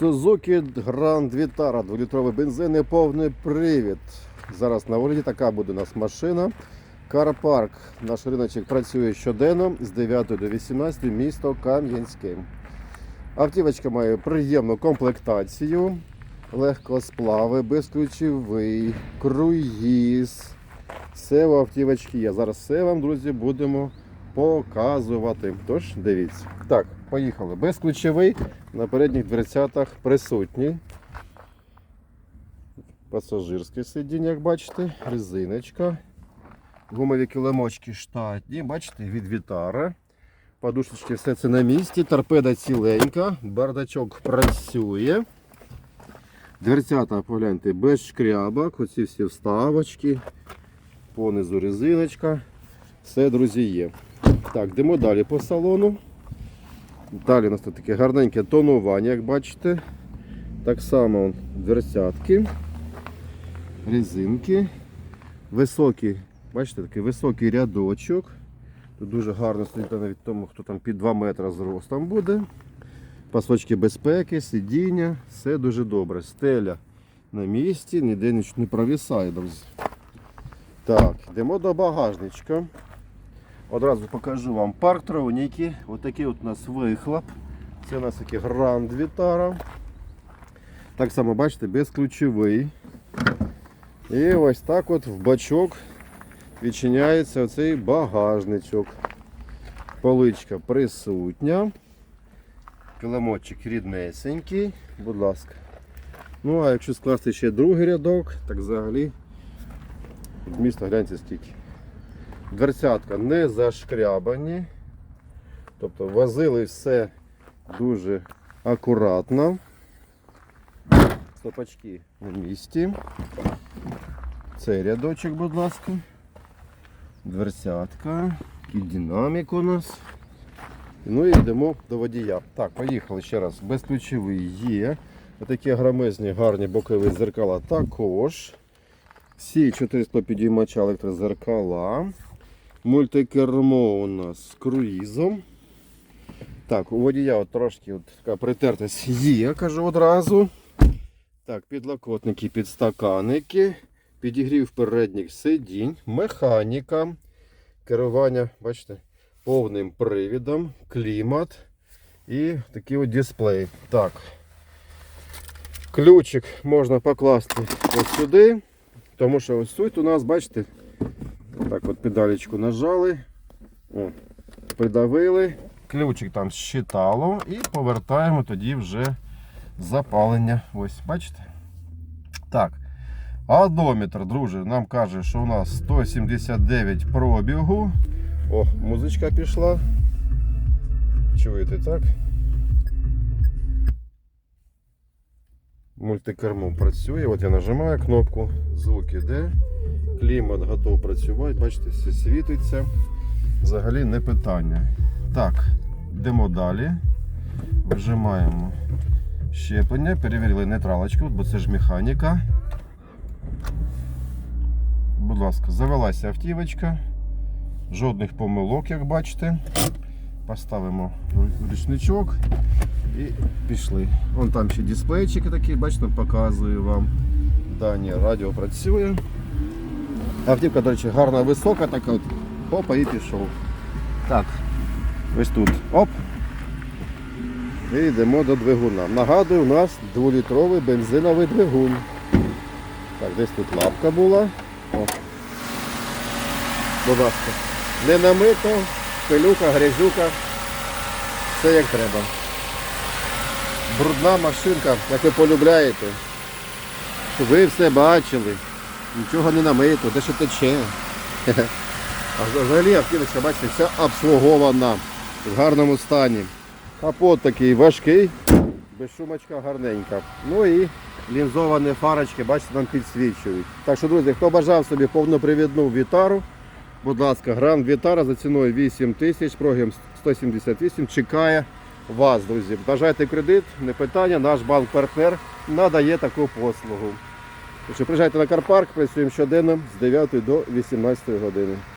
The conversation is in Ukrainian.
Suzuki Grand Vitara, 2-літровий бензин і повний привід. Зараз на вулиці така буде у нас машина. Карпарк. Наш риночок працює щоденно з 9 до 18 місто Кам'янське. Автівочка має приємну комплектацію, легкосплави, безключовий, круїз. Все у автівочки є. Зараз все вам, друзі, будемо показувати. Тож дивіться. Так, поїхали. Безключовий на передніх дверцятах присутній. Пасажирське сидіння, як бачите, резиночка. Гумові килимочки штатні, бачите, від Вітара. Подушечки, все це на місці, торпеда ціленька, бардачок працює. Дверцята, погляньте, без шкрябок, оці всі вставочки, понизу резиночка. Все, друзі, є. Так, йдемо далі по салону. Далі у нас тут таке гарненьке тонування, як бачите. Так само дверцятки, резинки, високий, бачите, такий високий рядочок. Тут дуже гарно стоїть навіть тому, хто там під 2 метри зростом буде. Пасочки безпеки, сидіння, все дуже добре. Стеля на місці, ніде нічого не провісає. Так, йдемо до багажничка. Одразу покажу вам парктроніки. Ось такий от у нас вихлоп. Це у нас такий Grand Vitara. Так само, бачите, безключовий. І ось так от в бачок відчиняється оцей багажничок. Поличка присутня. Килимочок ріднесенький, будь ласка. Ну, а якщо скласти ще другий рядок, так взагалі місто гляньте скільки. Дверцятка не зашкрябані. Тобто возили все дуже акуратно. Стопачки на місці. Цей рядочок, будь ласка. Дверцятка. Такий динамік у нас. Ну і йдемо до водія. Так, поїхали ще раз. Безключовий є. Отакі громезні гарні бокові дзеркала також. Всі 400 підіймача електрозеркала. Мультикермо у нас з круїзом. Так, у водія от трошки от така притертість є, кажу одразу. Так, підлокотники, підстаканники, підігрів передніх сидінь, механіка, керування, бачите, повним привідом, клімат і такий от дисплей. Так. Ключик можна покласти ось сюди, тому що ось тут у нас, бачите, так от педалечку нажали, о, придавили, ключик там щитало і повертаємо тоді вже запалення. Ось, бачите? Так. Одометр, друже, нам каже, що у нас 179 пробігу. О, музичка пішла. Чуєте, так? Мультикермо працює. От я нажимаю кнопку, звук іде. Клімат готов працювати, бачите, все світиться. Взагалі не питання. Так, йдемо далі. Вжимаємо щеплення, перевірили нейтралочку, бо це ж механіка. Будь ласка, завелася автівочка. Жодних помилок, як бачите. Поставимо ручничок і пішли. Вон там ще дисплейчики такі, бачите, показую вам. Дані радіо працює. Автівка, до речі, гарна висока, така от. Опа і пішов. Так, ось тут. Оп. І йдемо до двигуна. Нагадую, у нас 2-літровий бензиновий двигун. Так, десь тут лапка була. О. Будь ласка. Не намито, пилюка, грязюка. Все як треба. Брудна машинка, як ви полюбляєте. Щоб ви все бачили. Нічого не намито, де що тече. А взагалі автівочка, бачите, вся обслугована в гарному стані. Капот такий важкий, безшумочка гарненька. Ну і лінзовані фарочки, бачите, нам підсвічують. Так що, друзі, хто бажав собі повнопривідну вітару, будь ласка, гранд Вітара за ціною 8 тисяч, програм 178 чекає вас, друзі. Бажайте кредит, не питання, наш банк-партнер надає таку послугу. Так що приїжджайте на Карпарк, працюємо щоденно з 9 до 18 години.